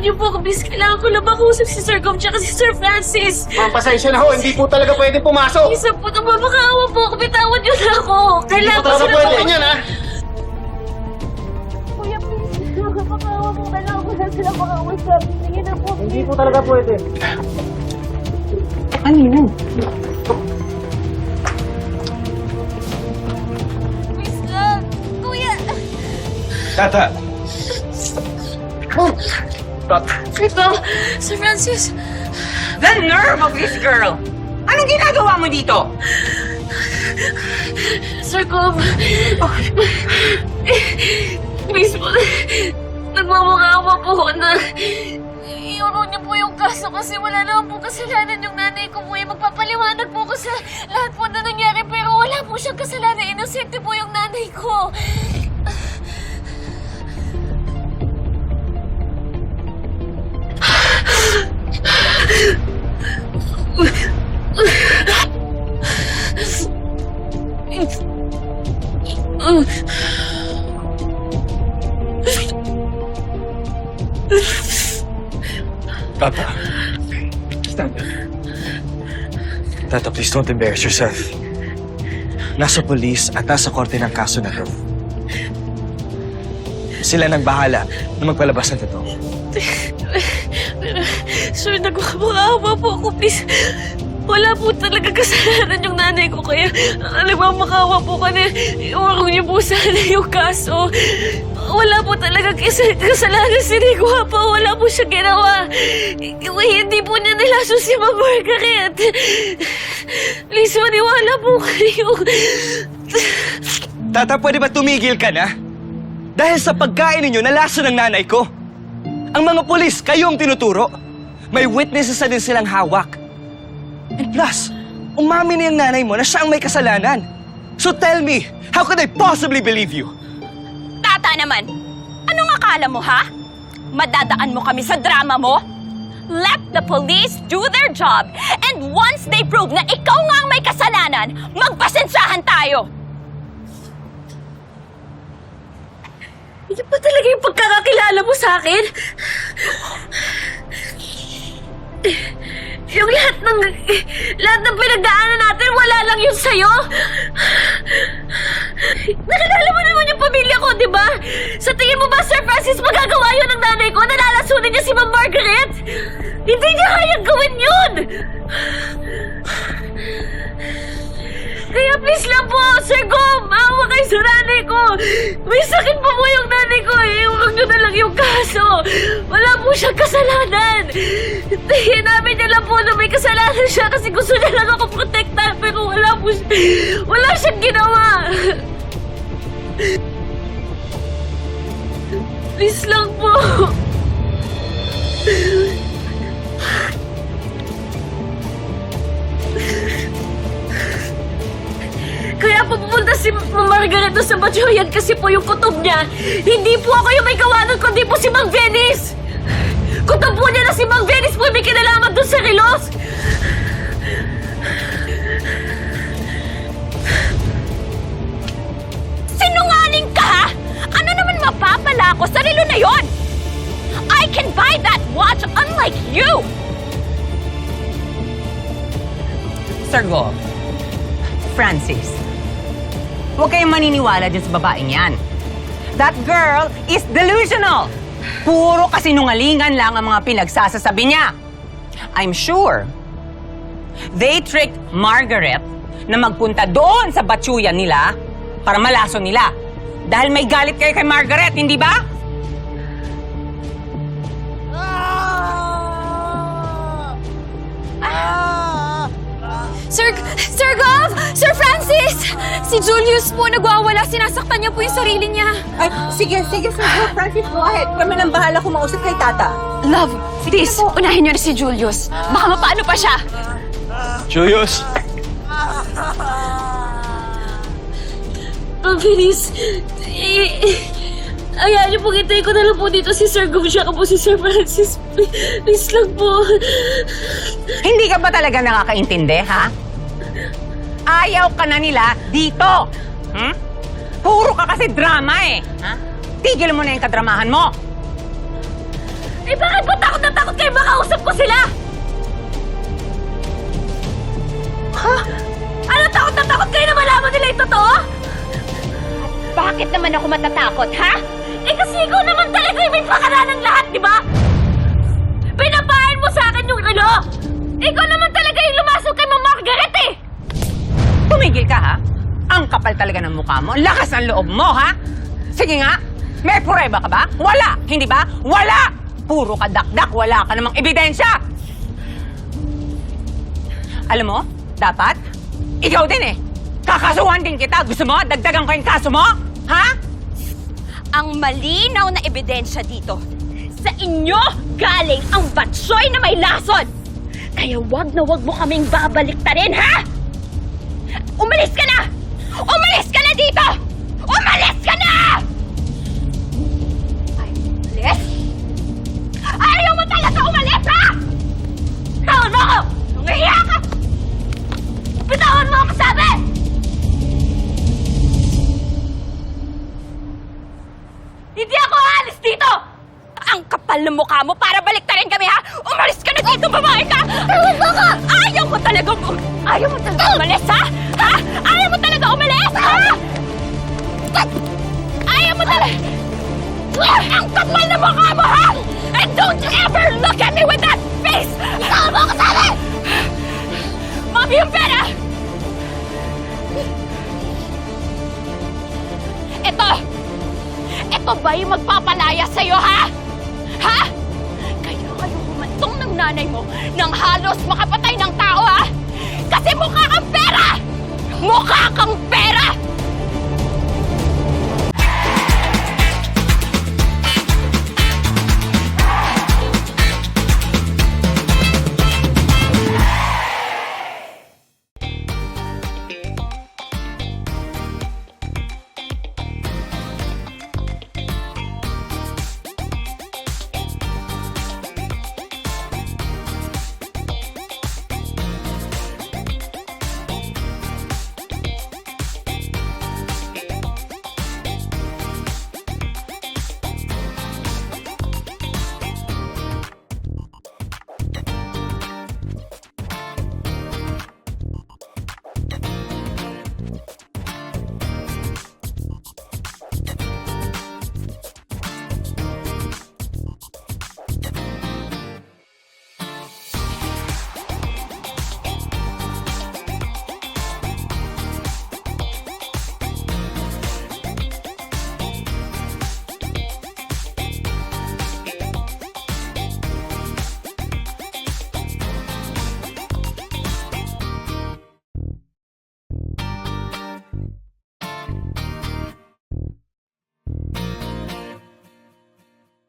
Tulungan niyo po ako, please. Kailangan ko lang makausap si Sir Gov tsaka si Sir Francis. Ma'am, pasensya na ho. Hindi po talaga pwede pumasok. Isa po, nababakaawa po ako. Bitawan niyo na ako. Hindi Kailangan po talaga sila pwede. po- Ganyan, ha? Kuya, please. Nababakaawa po. Kailangan ko lang sila makausap. Sige na po, Hindi please. po talaga pwede. Please lang. Kuya. Tata! Sir Gov, Sir Francis. The nerve of this girl! Anong ginagawa mo dito? Sir Gov. Please po. Nagmamakaawa po ako na iuro niyo po yung kaso kasi wala naman po kasalanan yung nanay ko po. Eh, magpapaliwanag po ko sa lahat po na nangyari pero wala po siyang kasalanan. Inosente po yung nanay ko. Stand up. Tata, please don't embarrass yourself. Nasa polis at nasa korte ng kaso na to. Sila nang bahala na magpalabas ng totoo. Sir, nagmamakaawa po ako. Please. Wala po talaga kasalanan yung nanay ko kaya nagmamakaawa po ka na iurong niyo po sana yung kaso. Wala po talaga kas- kasalanan si Rico pa. Wala po siya ginawa. Hindi po niya nilaso si Ma'am Margaret. Please, maniwala po kayo. Tata, pwede ba tumigil ka na? Dahil sa pagkain ninyo, nalaso ng nanay ko. Ang mga polis, kayo ang tinuturo. May witnesses na din silang hawak. And plus, umami na yung nanay mo na siya ang may kasalanan. So tell me, how could I possibly believe you? Tata naman! Anong akala mo, ha? Madadaan mo kami sa drama mo? Let the police do their job and once they prove na ikaw nga ang may kasalanan, magpasensyahan tayo! Hindi ba talaga yung pagkakakilala mo sa akin? Yung lahat ng... Lahat ng pinagdaanan natin, wala lang yun sa'yo? Nakilala mo naman yung pamilya ko, di ba? Sa tingin mo ba, Sir Francis, magagawa yun ng nanay ko? Nalalasunin niya si Ma'am Margaret? Hindi niya kayang gawin yun! Kaya please lang po, Sir Gom, awa kayo sa nanay ko. May sakit po po yung nanay ko eh. Huwag niyo na lang yung kaso. Wala po siyang kasalanan. Tingin namin niya lang po na may kasalanan siya kasi gusto niya lang ako protektahan pero wala po siya. Wala siyang ginawa. Please lang po. Kaya po pupunta si Margaret doon sa Bajoyan kasi po yung kutob niya. Hindi po ako yung may kawanan, kundi po si Mang Venice. Kutob po niya na si Mang Venice po yung may kinalaman doon sa Rilos. Sir Go, Francis, huwag kayong maniniwala dyan sa babaeng yan. That girl is delusional. Puro kasinungalingan lang ang mga pinagsasasabi niya. I'm sure they tricked Margaret na magpunta doon sa batsuyan nila para malaso nila. Dahil may galit kayo kay Margaret, hindi ba? Sir, Sir Gov! Sir Francis! Si Julius po nagwawala. Sinasaktan niya po yung sarili niya. Ay, sige, sige, sir. Go, Francis, go ahead. Kami nang bahala kumausap kay Tata. Love, please, unahin niyo na si Julius. Baka mapaano pa siya. Julius! Ang bilis. Eh, Ayaw niyo pong itay ko na lang po dito si Sir Gov siya po si Sir Francis. Please lang po. Hindi ka ba talaga nakakaintindi, ha? Ayaw ka na nila dito. Hmm? Puro ka kasi drama eh. Ha? Tigil mo na yung kadramahan mo. Eh bakit ba ko sila! Ha? Ano takot na takot kayo na malaman nila yung totoo? Bakit naman ako matatakot, ha? Ikaw naman talaga yung may pakana ng lahat, di ba? Pinapain mo sa akin yung ano! Ikaw naman talaga yung lumasok kay Ma'am Margaret eh! Tumigil ka, ha? Ang kapal talaga ng mukha mo. Lakas ng loob mo, ha? Sige nga. May pureba ka ba? Wala! Hindi ba? Wala! Puro ka dakdak. Wala ka namang ebidensya! Alam mo, dapat, ikaw din eh. Kakasuhan din kita. Gusto mo? Dagdagan ko yung kaso mo? Ha? Ang malinaw na ebidensya dito, sa inyo galing ang batsoy na may lason! Kaya wag na wag mo kaming babaliktarin, ha? Umalis ka na! Umalis ka na dito! Kapal ng mukha mo para baliktarin kami, ha? Umalis ka na dito, babae ka! Tawag mo ka! Ayaw mo talaga um- Ayaw mo talaga umalis, ha? Ha? Ayaw mo talaga umalis, ha? Ayaw mo talaga... Ang kapal ng mukha mo, ha? And don't you ever look at me with that face! Tawag mo ka sa akin! Mami, yung pera! Ito! Ito ba yung magpapalaya sa'yo, ha? Ha? Kaya kayo humantong ng nanay mo nang halos makapatay ng tao, ha? Kasi mukha kang pera! Mukha kang pera!